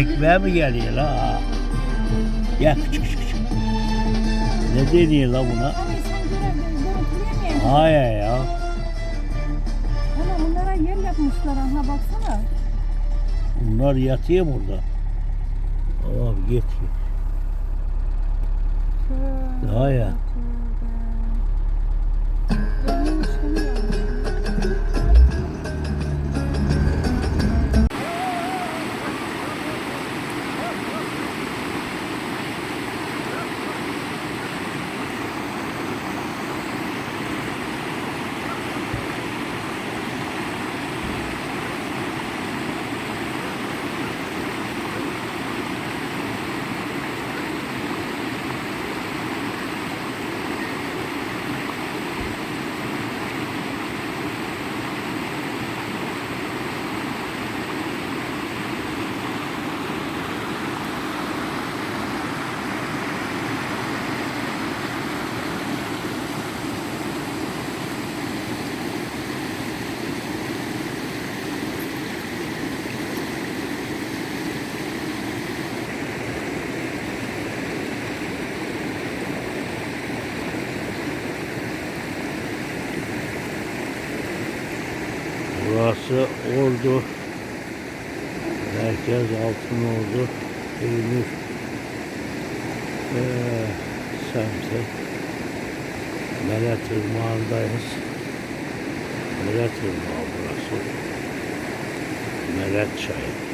Ekmeğe mi geliyor la? Gel küçük küçük küçük. Ne deniyor la buna? Hayır ya. Ama bunlara yer yapmışlar ha baksana. Bunlar yatıyor burada? Abi git. Tövbe, Burası Ordu. Merkez Altın Ordu. Eymür. Ee, semti. Melet Irmağı'ndayız. Melet Irmağı burası. Melet Çayı.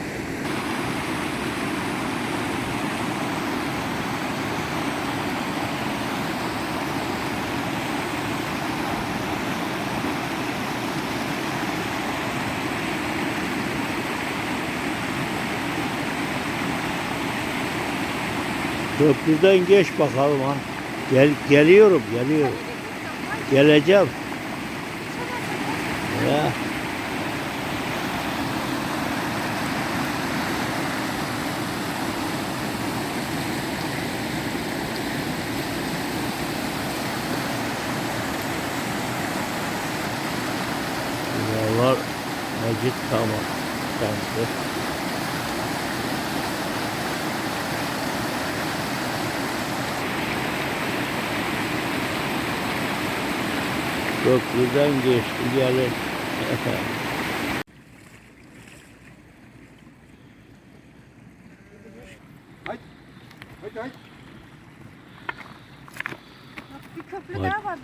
Köprüden geç bakalım ha. Gel, geliyorum, geliyorum. Geleceğim. Ya. Buralar Macit Tamam. Semti. Köprüden geçti gelin.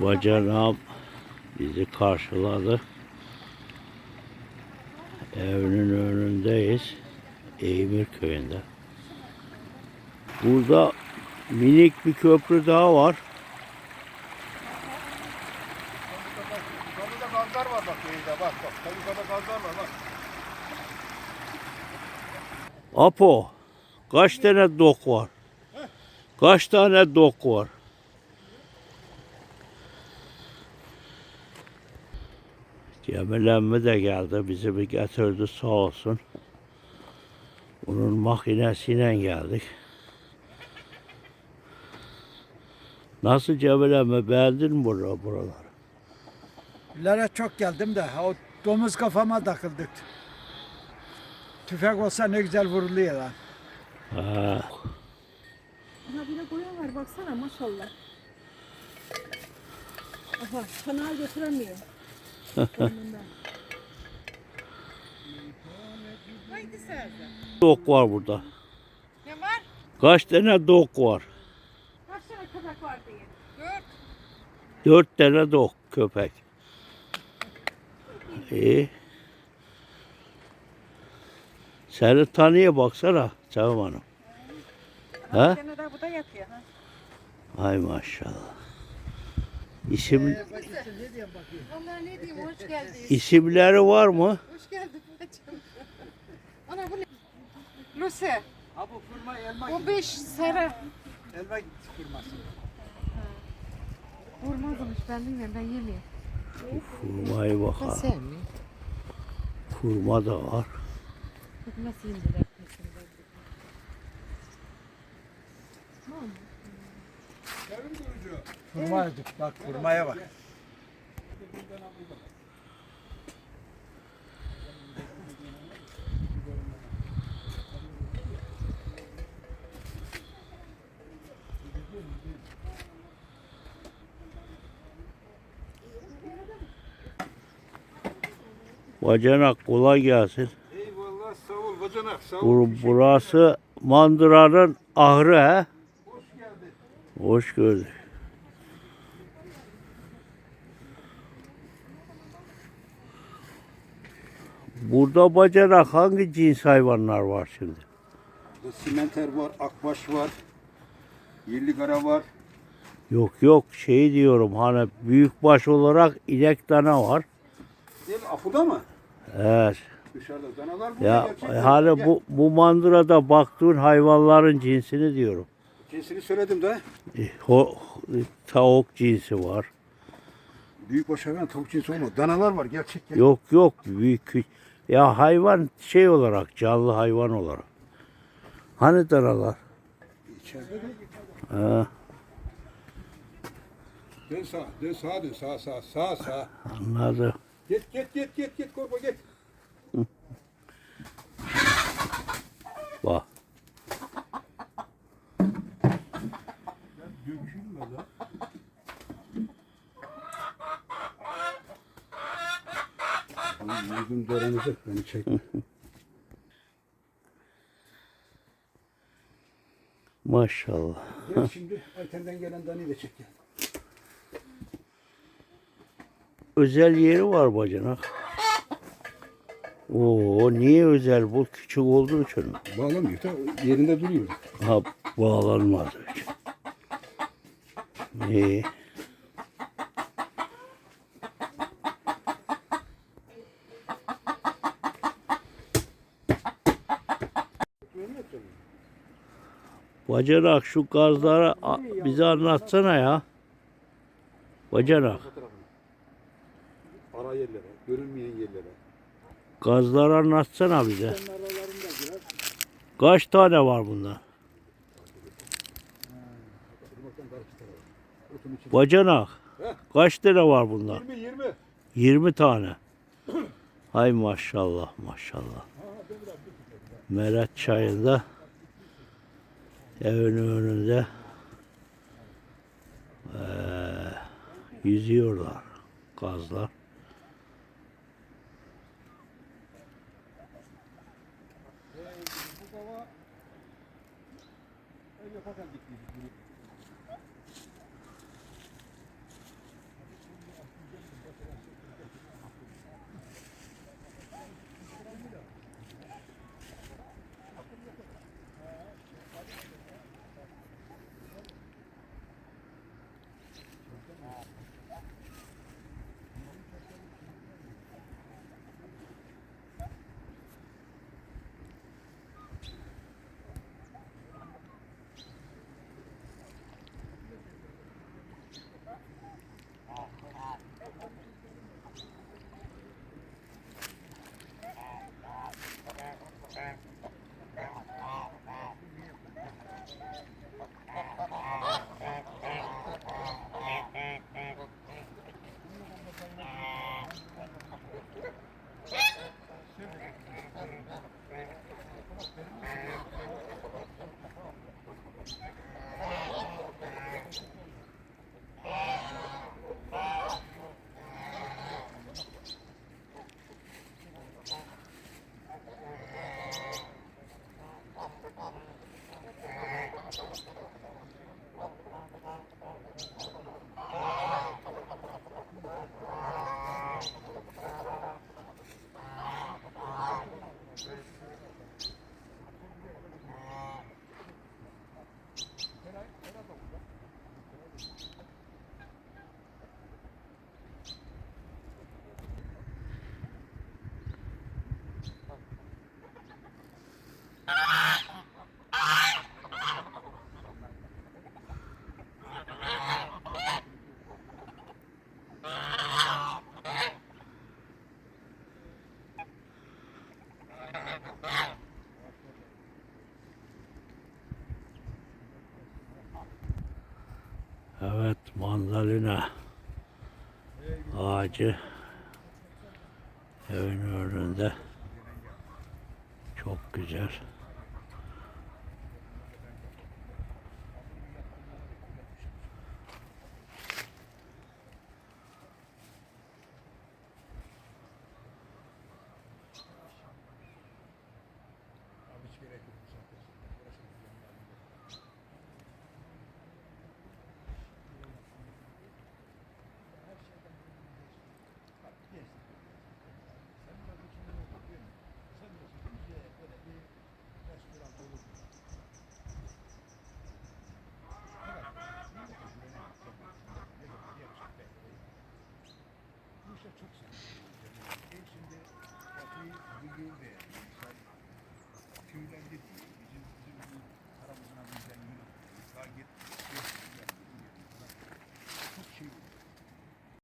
Bacanağım bizi karşıladı. Evinin önündeyiz. Eymir köyünde. Burada minik bir köprü daha var. Yukarıda gazlar var bak yayında bak bak. Tabii Yukarıda gazlar var bak. Apo, kaç tane dok var? Kaç tane dok var? Cemil emmi de geldi, bizi bir getirdi sağ olsun. Onun makinesiyle geldik. Nasıl Cemil emmi, beğendin mi bura, buraları? Lara çok geldim de o domuz kafama takıldık. Tüfek olsa ne güzel vuruluyor lan. Ha, Aha bir de koyun var baksana maşallah. Aha kanağa götüremiyor. Haydi Serza. dok var burada. Ne var? Kaç tane dok var? Kaç tane köpek var diye. Dört. Dört tane dok köpek. İyi. Seni tanıya baksana Sevim Hanım. Ha? Bu da yatıyor. Ha. Ay maşallah. İsim, Vallahi ne diyeyim hoş geldiniz. isimleri var mı? Hoş geldin bacım. Ana bu ne? Lucy. Ha bu fırma elma, O beş sarı. elma fırması. Vurmazmış ben bilmiyorum ben yemiyorum. Kurmayı bakalım. Kurma da var. Bak nasıl indiler. Tamam mı? Kurma evet. bak kurmaya bak. Bacanak kolay gelsin. Bur burası mandıranın ahırı he. Hoş gördük. Burada bacanak hangi cins hayvanlar var şimdi? Burada simenter var, akbaş var. Yerli kara var. Yok yok şey diyorum hani büyükbaş olarak inek dana var. Değil mi? Afuda mı? Evet. Dışarıda danalar burada Ya hani bu bu mandırada baktığın hayvanların cinsini diyorum. Cinsini söyledim de. E, Ho, tavuk cinsi var. Büyükbaş hayvan tavuk cinsi olmaz. Danalar var gerçek. gel. Yok yok büyük ya hayvan şey olarak canlı hayvan olarak. Hani danalar? İçeride de. Ha, Dön sağa, dön sağa dön sağa sağa sağa sağa. anladım. Git git git git git korkma git. Yüzüm dolanacak beni çekme. Maşallah. Gel şimdi Ayten'den gelen Dani'yi de çek gel. Özel yeri var bacanak. Oo niye özel bu küçük olduğu için? Bağlamıyor da yerinde duruyor. Ha bağlanmadı. İyi. Bacanak şu gazları bize anlatsana ya. Bacanak Ara yerlere, görünmeyen yerlere. gazları anlatsana bize. Kaç tane var bunda? Bacanak. Kaç tane var bunda? 20 20. 20 tane. Hay maşallah maşallah. Meret çayında evin önünde eee, yüzüyorlar gazlar. Mandalina ağacı evin önünde çok güzel. do this.